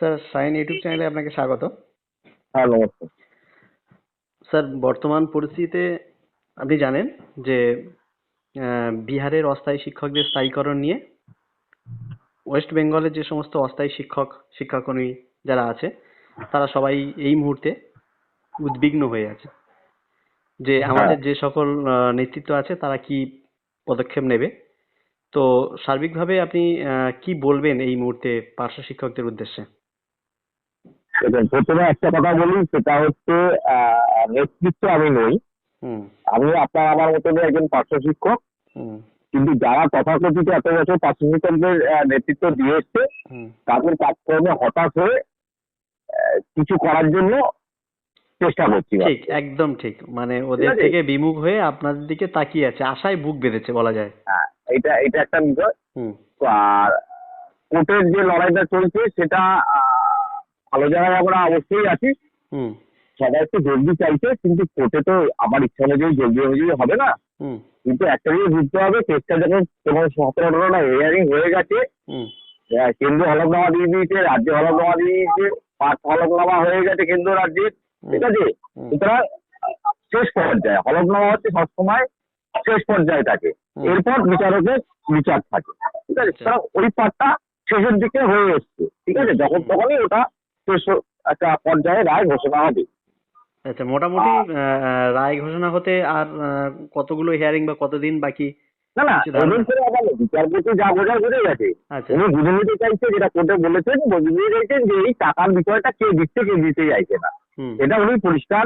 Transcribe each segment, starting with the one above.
Sir sign YouTube চ্যানেলে আপনাকে স্বাগত। হ্যাঁ নমস্কার। স্যার বর্তমান পরিস্থিতিতে আপনি জানেন যে বিহারের অস্থায়ী শিক্ষকদের স্থায়ীকরণ নিয়ে ওয়েস্ট বেঙ্গলের যে সমস্ত অস্থায়ী শিক্ষক শিক্ষাকর্মী যারা আছে তারা সবাই এই মুহূর্তে উদ্বিগ্ন হয়ে আছে। যে আমাদের যে সকল নেতৃত্ব আছে তারা কি পদক্ষেপ নেবে? তো সার্বিকভাবে আপনি কি বলবেন এই মুহূর্তে পার্শ্ব শিক্ষকদের উদ্দেশ্যে? দেখুন প্রথমে একটা কথা বলি সেটা হচ্ছে নেতৃত্ব আমি নই। আমি আপনার আমার মতন একজন পার্শ্ব শিক্ষক। কিন্তু যারা তথাকথিত এত বছর পার্শ্ব শিক্ষকদের নেতৃত্ব দিয়ে এসছে তাদের কাজকর্মে হতাশ হয়ে কিছু করার জন্য চেষ্টা করছি। ঠিক একদম ঠিক। মানে ওদের থেকে বিমুখ হয়ে আপনাদের দিকে তাকিয়ে আছে আশায় বুক বেঁধেছে বলা যায়। হ্যাঁ এটা এটা একটা বিষয়। আর কোর্টের যে লড়াইটা চলছে সেটা ভালো জায়গায় আমরা অবশ্যই আছি। সবাই একটু জলদি চাইছে কিন্তু কোর্টে তো আমার ইচ্ছা অনুযায়ী জলদি অনুযায়ী হবে না। কিন্তু একটা জিনিস বুঝতে হবে কেসটা যখন যখন সতেরো আঠারোটা হিয়ারিং হয়ে গেছে কেন্দ্র হলফনামা দিয়ে দিয়েছে রাজ্য হলফনামা দিয়ে দিয়েছে পাঁচ হলফনামা হয়ে গেছে কেন্দ্র রাজ্যের ঠিক আছে। সুতরাং শেষ পর্যায়ে হলফনামা হচ্ছে সবসময় শেষ পর্যায়ে থাকে। এরপর বিচারকের বিচার থাকে ঠিক আছে? আচ্ছা। ওই পার্টটা শেষের দিকে হয়ে এসছে ঠিক আছে? যখন তখনই ওটা শেষ একটা পর্যায়ে রায় ঘোষণা হবে। আচ্ছা মোটামুটি রায় ঘোষণা হতে আর কতগুলো হিয়ারিং বা কতদিন বাকি? না না করে আবার বিচারপতি যা বোঝার বুঝে গেছে। আচ্ছা। উনি বুঝে নিতে চাইছে যেটা কোর্টে বলেছেন বুঝে চাইছেন যে এই টাকার বিষয়টা কে দিচ্ছে কে দিতে চাইছে না। এটা উনি পরিষ্কার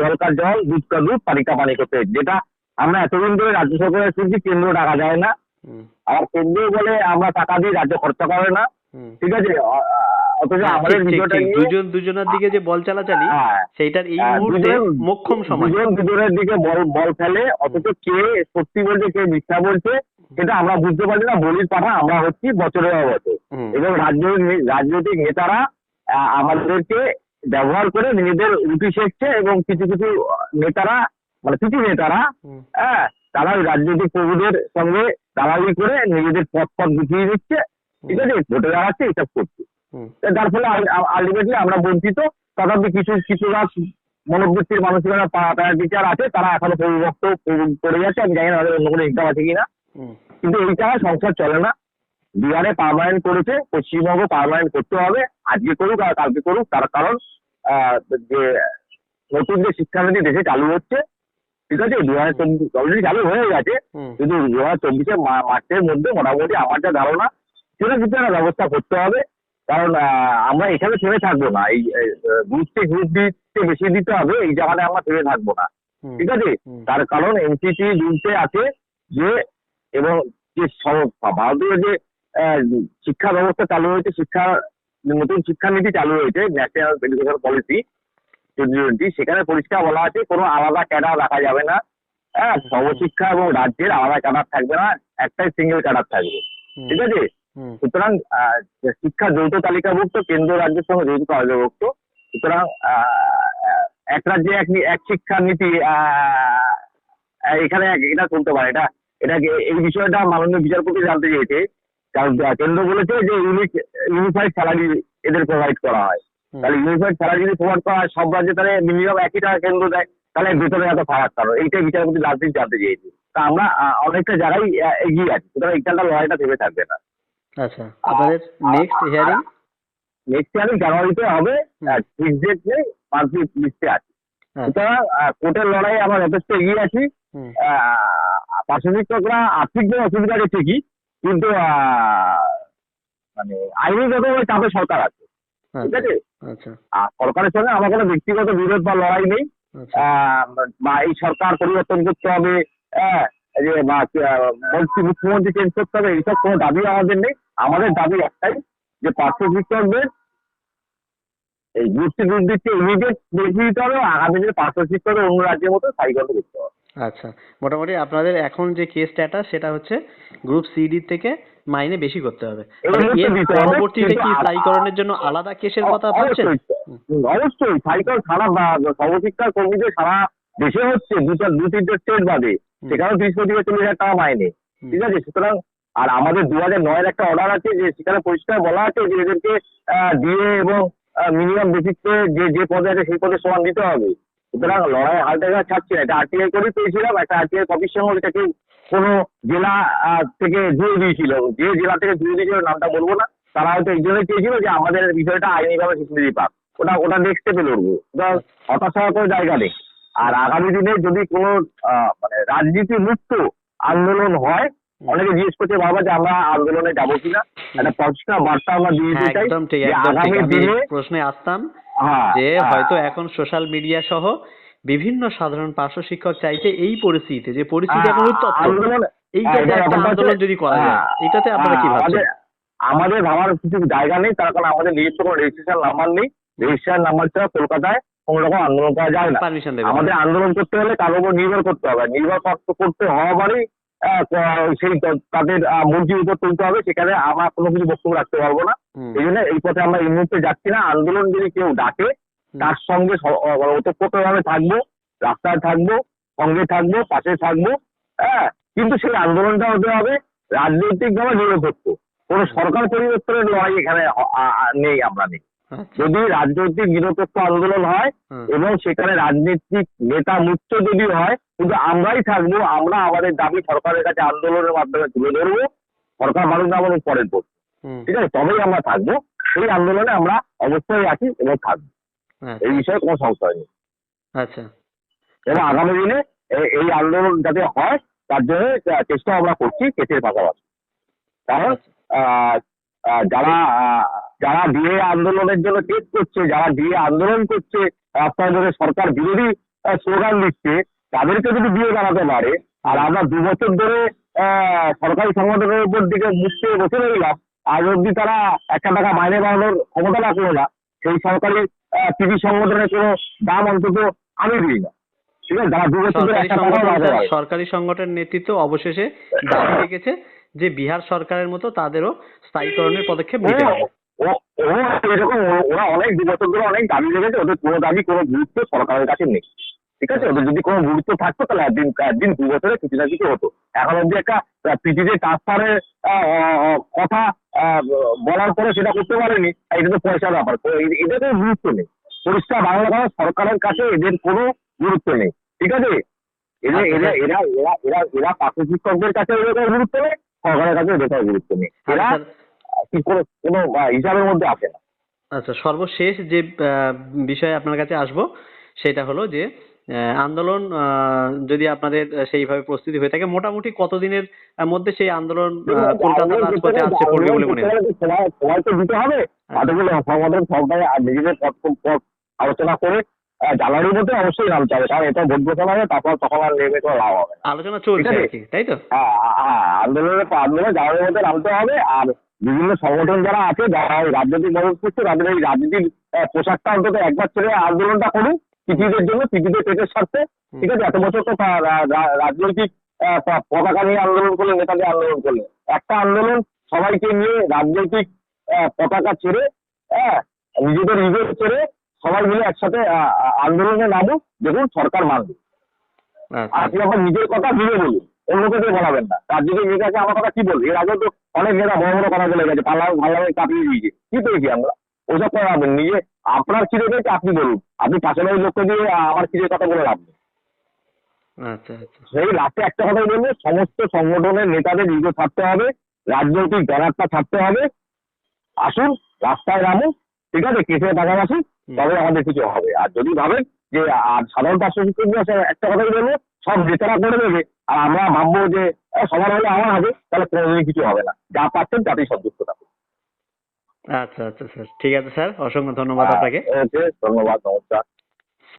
জলকার জল দুধ কা দুধ পানিকা পানি করতে যেটা আমরা এতদিন ধরে রাজ্য সরকারের শুনছি কেন্দ্র টাকা দেয় না। আবার কেন্দ্র বলে আমরা টাকা দিই রাজ্য খরচা করে না। ঠিক আছে? অথচ হ্যাঁ, আমাদের। নিয়ে দুজন দুজনের দিকে যে বল চালাচালি হ্যাঁ সেইটার এই হ্যাঁ, মুহূর্তে মোক্ষম সময়। দুজন দুজনের দিকে বল বল ফেলে অথচ কে সত্যি বলছে কে মিথ্যা বলছে সেটা আমরা বুঝতে পারি না। বলির পাঠা আমরা হচ্ছি বছরের বছর এবং রাজনৈতিক রাজনৈতিক নেতারা আমাদেরকে ব্যবহার করে নিজেদের রুটি সেকছে এবং কিছু কিছু নেতারা মানে কিছু নেতারা হ্যাঁ তারা রাজনৈতিক প্রভুদের সঙ্গে দালালি করে নিজেদের পথ পথ গুছিয়ে দিচ্ছে ঠিক আছে? ভোটে দাঁড়াচ্ছে এসব করছে। যার ফলে আলটিমেটলি আমরা বঞ্চিত। তথাপি কিছু কিছু রাজ মনোবৃত্তির মানসিকতা পাড়ার বিচার আছে তারা এখনও প্রভু- করে যাচ্ছে। আমি জানি না ওদের অন্য কোনো ইনকাম আছে কিনা। কিন্তু এই জায়গায় সংসার চলে না। বিহারে পার্মানেন্ট করেছে পশ্চিমবঙ্গ পার্মানেন্ট করতে হবে। আজকে করুক আর কালকে করুক তার কারণ আহ, যে নতুন যে শিক্ষানীতি দেশে চালু হচ্ছে ঠিক আছে? দু হাজার চব্বিশ অলরেডি চালু হয়ে গেছে। কিন্তু দু হাজার চব্বিশে মার্চের মধ্যে মোটামুটি আমার যা ধারণা সেটা কিছু একটা ব্যবস্থা করতে হবে। কারণ আমরা এখানে থেমে থাকব না। এই গ্রুপটি গ্রুপ দিতে বেশি দিতে হবে এই জায়গাটায় আমরা থেমে থাকব না। ঠিক আছে? তার কারণ এনসিসি রুলসে আছে যে এবং যে ভারতীয় যে শিক্ষা ব্যবস্থা চালু হয়েছে শিক্ষা নতুন শিক্ষানীতি চালু হয়েছে ন্যাশনাল এডুকেশন পলিসি টোয়েন্টি সেখানে পরিষ্কার বলা আছে কোনো আলাদা ক্যাডার রাখা যাবে না। হ্যাঁ সর্বশিক্ষা এবং রাজ্যের আলাদা ক্যাডার থাকবে না একটাই সিঙ্গেল ক্যাডার থাকবে। ঠিক আছে? সুতরাং শিক্ষা যৌথ তালিকাভুক্ত কেন্দ্র রাজ্যের সঙ্গে যৌথ তালিকাভুক্ত সুতরাং এক রাজ্যে এক এক শিক্ষা নীতি এখানে এটা চলতে পারে। এটা এটা এই বিষয়টা মাননীয় বিচারপতি জানতে চেয়েছে। কারণ কেন্দ্র বলেছে যে ইউনিফাইড স্যালারি এদের প্রোভাইড করা হয়। তাহলে ইউনিফাইড স্যালারি যদি প্রোভাইড করা হয় সব রাজ্যে তাহলে মিনিমাম একই টাকা কেন্দ্র দেয় তাহলে বেতনে এত ফারাক কারণ। এইটাই বিচারপতি রাজনীতি জানতে চেয়েছে। তা আমরা অনেকটা জায়গায় এগিয়ে আছি। সুতরাং এইখানটা লড়াইটা থেমে থাকবে না। আচ্ছা আপনাদের নেক্সট হিয়ারিং নেক্সট ইয়ারে জানুয়ারিতে হবে। ফিক্স ডেট নেই মান্থলি লিস্টে আছে। আচ্ছা। সুতরাং কোর্টের লড়াই আমরা যথেষ্ট এগিয়ে আছি। হুম। আহ, পার্শ্ব শিক্ষকরা আর্থিক যে অসুবিধা ঠিকই কিন্তু মানে আইনিগতভাবে চাপে সরকার আছে। ঠিক আচ্ছা আছে? আচ্ছা। আর সরকারের সঙ্গে আমার কোনো ব্যক্তিগত বিরোধ বা লড়াই নেই। বা এই সরকার পরিবর্তন করতে হবে হ্যাঁ যে বা মন্ত্রী মুখ্যমন্ত্রী চেঞ্জ করতে হবে এইসব কোনো দাবি আমাদের নেই। আমাদের দাবি একটাই যে পার্শ্ব শিক্ষকদের এই গোষ্ঠী দুর্নীতি ইমিডিয়েট বেশি দিতে হবে আগামী দিনে পার্শ্ব শিক্ষকদের অন্য রাজ্যের মতো সাইকেল করতে হবে। আচ্ছা মোটামুটি আপনাদের এখন যে কেস স্ট্যাটাস সেটা হচ্ছে গ্রুপ সিডি থেকে মাইনে বেশি করতে হবে। মানে পরবর্তীতে কি স্থায়ীকরণের জন্য আলাদা কেসের কথা ভাবছেন অবশ্যই সাইকেল সারা সর্বশিক্ষা কর্মীদের সারা দেশে হচ্ছে দুটো দু তিনটে স্টেট বাদে। সেখানেও তিরিশ কোটি চল্লিশ হাজার টাকা মাইনে। ঠিক আছে? সুতরাং আর আমাদের দু হাজার নয়ের একটা অর্ডার আছে যে সেখানে পরিষ্কার বলা আছে যে এদেরকে দিয়ে এবং মিনিমাম বেসিসে যে যে পদে আছে সেই পদে সমান দিতে হবে। সুতরাং লড়াই হালটা এবার ছাড়ছি না। এটা আরটিআই করেই পেয়েছিলাম, একটা আরটিআই কপির সঙ্গে এটাকে কোনো জেলা থেকে জুড়ে দিয়েছিল। যে জেলা থেকে জুড়ে দিয়েছিল নামটা বলব না। তারা হয়তো এই জন্যই চেয়েছিল যে আমাদের বিষয়টা আইনিভাবে স্বীকৃতি পাক। ওটা ওটা নেক্সট স্টেপে লড়বো ওটা হতাশা কোনো জায়গা নেই। আর আগামী দিনে যদি কোনো মানে রাজনীতি মুক্ত আন্দোলন হয় অনেকে জিজ্ঞেস করছে বাবা যে আমরা আন্দোলনে যাব কিনা? একটা পরিষ্কার বার্তা আমরা দিয়ে দিতে চাই একদম ঠিক একদম ঠিক। আগামী দিনে প্রশ্নে আসতাম হ্যাঁ যে হ্যাঁ, হয়তো এখন সোশ্যাল মিডিয়া সহ বিভিন্ন সাধারণ পার্শ্ব শিক্ষক চাইছে এই পরিস্থিতিতে যে পরিস্থিতি হ্যাঁ, এখন উত্তপ্ত এইটাতে হ্যাঁ, একটা আন্দোলন যদি করা যায় হ্যাঁ, এটাতে আপনারা কি হ্যাঁ, ভাবছেন? আমাদের আমাদের ভাবার কিছু জায়গা নেই তার কারণ আমাদের নিজস্ব কোনো রেজিস্ট্রেশন নাম্বার নেই। রেজিস্ট্রেশন নাম্বার ছাড়া কলকাতায় কোনো রকম আন্দোলন করা যায় না। আমাদের আন্দোলন করতে হলে কারোর উপর নির্ভর করতে হবে। নির্ভর কর- করতে হওয়া ক- সেই তাদের মর্জির উপর তুলতে হবে। সেখানে আমরা কোনো কিছু বক্তব্য রাখতে পারব না। এই জন্য এই পথে আমরা এই মুহূর্তে যাচ্ছি না। আন্দোলন যদি কেউ ডাকে। তার সঙ্গে অ- ওতপ্রোতভাবে থাকব রাস্তায় থাকব সঙ্গে থাকব পাশে থাকব হ্যাঁ। কিন্তু সেই আন্দোলনটা হতে হবে। রাজনৈতিকভাবে নিরপেক্ষ কোনো সরকার পরিবর্তনের লড়াই এখানে নেই আমরা নেই। যদি রাজনৈতিক নিরপেক্ষ আন্দোলন হয় এবং সেখানে রাজনৈতিক নেতা মুক্ত যদি হয় কিন্তু আমরাই থাকব আমরা আমাদের দাবি সরকারের কাছে আন্দোলনের মাধ্যমে তুলে ধরবো সরকার মানুষ আমাদের পরের পর। ঠিক আছে? তবেই আমরা থাকব সেই আন্দোলনে আমরা অবশ্যই আছি এবং থাকব। আচ্ছা, এই বিষয়ে কোনো সংশয় নেই। আচ্ছা। এবং আগামী দিনে এই আন্দোলন যাতে হয় তার জন্য চেষ্টা আমরা করছি কেসের পাশাপাশি। কারণ যারা যারা ডিএ আন্দোলনের জন্য কেস করছে যারা ডিএ আন্দোলন করছে রাস্তায় ধরে সরকার বিরোধী স্লোগান দিচ্ছে তাদেরকে যদি দিয়ে দাঁড়াতে পারে আর আমরা দু বছর ধরে সরকারি সংগঠনের উপর দিকে মুখে বসে রইলাম আজ অব্দি তারা একটা টাকা মাইনে বাড়ানোর ক্ষমতা রাখল না সেই সরকারি টিভি সংগঠনের কোনো দাম অন্তত আমি দিই না। সরকারি না। সংগঠনের নেতৃত্ব অবশেষে দাবি রেখেছে যে বিহার সরকারের মতো তাদেরও স্থায়ীকরণের পদক্ষেপ নিতে হবে। ও- এরকম ওরা অনেক দু বছর ধরে অনেক দাবি রেখেছে ওদের কোনো দাবি কোনো গুরুত্ব সরকারের কাছে নেই। ঠিক আছে? ওদের যদি কোনো গুরুত্ব থাকতো তাহলে একদিন একদিন দু বছরে কিছু না কিছু হতো। এখন অব্দি একটা পিটিতে ট্রান্সফারের কথা বলার পরে সেটা করতে পারেনি এটা তো পয়সার ব্যাপার। তো এদের কোনো গুরুত্ব নেই। পরিষ্কার বাংলা কথা সরকারের কাছে এদের কোনো গুরুত্ব নেই। ঠিক আছে? এদের আচ্ছা, এরা এরা এরা এরা এরা পার্শ্ব শিক্ষকদের কাছে এদের গুরুত্ব নেই সরকারের কাছে এদের গুরুত্ব নেই। এরা আচ্ছা, কি করে কোনো হিসাবের মধ্যে আসে না। আচ্ছা সর্বশেষ যে বিষয়ে আপনার কাছে আসব সেটা হলো যে আন্দোলন যদি আপনাদের সেইভাবে প্রস্তুতি হয়ে থাকে মোটামুটি কতদিনের মধ্যে সেই আন্দোলন কলকাতা রাজপথে আসছে পড়বে বলে মনে হয়? সময় সময় তো দিতে হবে। সংগঠন সবাই নিজেদের আলোচনা করে আহ, জানুয়ারির মধ্যে অবশ্যই নামতে হবে কারণ এটা ভোট ঘোষণা হবে তারপর তখন আর নেমে কোনো লাভ হবে আলোচনা চলছে তাই তো? হ্যাঁ হ্যাঁ আন্দোলনের আন্দোলনে জানুয়ারির মধ্যে নামতে হবে। আর বিভিন্ন সংগঠন যারা আছে যারা এই রাজনৈতিক মদত করছে তাদের এই রাজনীতির পোশাকটা অন্তত একবার ছেড়ে আন্দোলনটা করুন পিটিদের জন্য পিটিদের পেটের স্বার্থে। ঠিক আছে? এত বছর তো রাজনৈতিক পতাকা নিয়ে আন্দোলন করলেন নেতাদের আন্দোলন করলেন। একটা আন্দোলন সবাইকে নিয়ে রাজনৈতিক পতাকা ছেড়ে হ্যাঁ নিজেদের ইগো ছেড়ে সবাই মিলে একসাথে আন্দোলনে নামুক দেখুন সরকার মানবে। আচ্ছা। আপনি যখন নিজের কথা নিজে বলুন অন্যকে দিয়ে বলাবেন না। রাজনীতির নেতা আছে আমার কথা কি বলবে? এর আগেও তো অনেক নেতা বড় বড় কথা বলে গেছে পাল্লা পাল্লামে কাঁপিয়ে দিয়েছে। কি পেয়েছি আমরা? ওসব করে লাভ নেই। নিজে আপনার খিদে পেয়েছে আপনি বলুন। আপনি পাশের বাড়ির লোককে দিয়ে আমার খিদের কথা বলে লাভ নেই। আচ্ছা আচ্ছা। সেই লাস্টে একটা কথাই বলব সমস্ত সংগঠনের নেতাদের ইগো ছাড়তে হবে রাজনৈতিক ব্যানারটা ছাড়তে হবে। আসুন রাস্তায় নামুন ঠিক আছে? পাশাপাশি হুম। তবে আমাদের কিছু হবে। আর যদি ভাবেন যে আর সাধারণ পার্শ্ব একটা কথাই বলব সব নেতারা করে দেবে আর আমরা ভাববো যে সবার হলে আমার হবে তাহলে কোনোদিনই কিছু হবে না। যা পাচ্ছেন তাতেই সন্তুষ্ট থাকবে আচ্ছা আচ্ছা স্যার। ঠিক আছে স্যার। অসংখ্য ধন্যবাদ আপনাকে। ওকে ধন্যবাদ নমস্কার।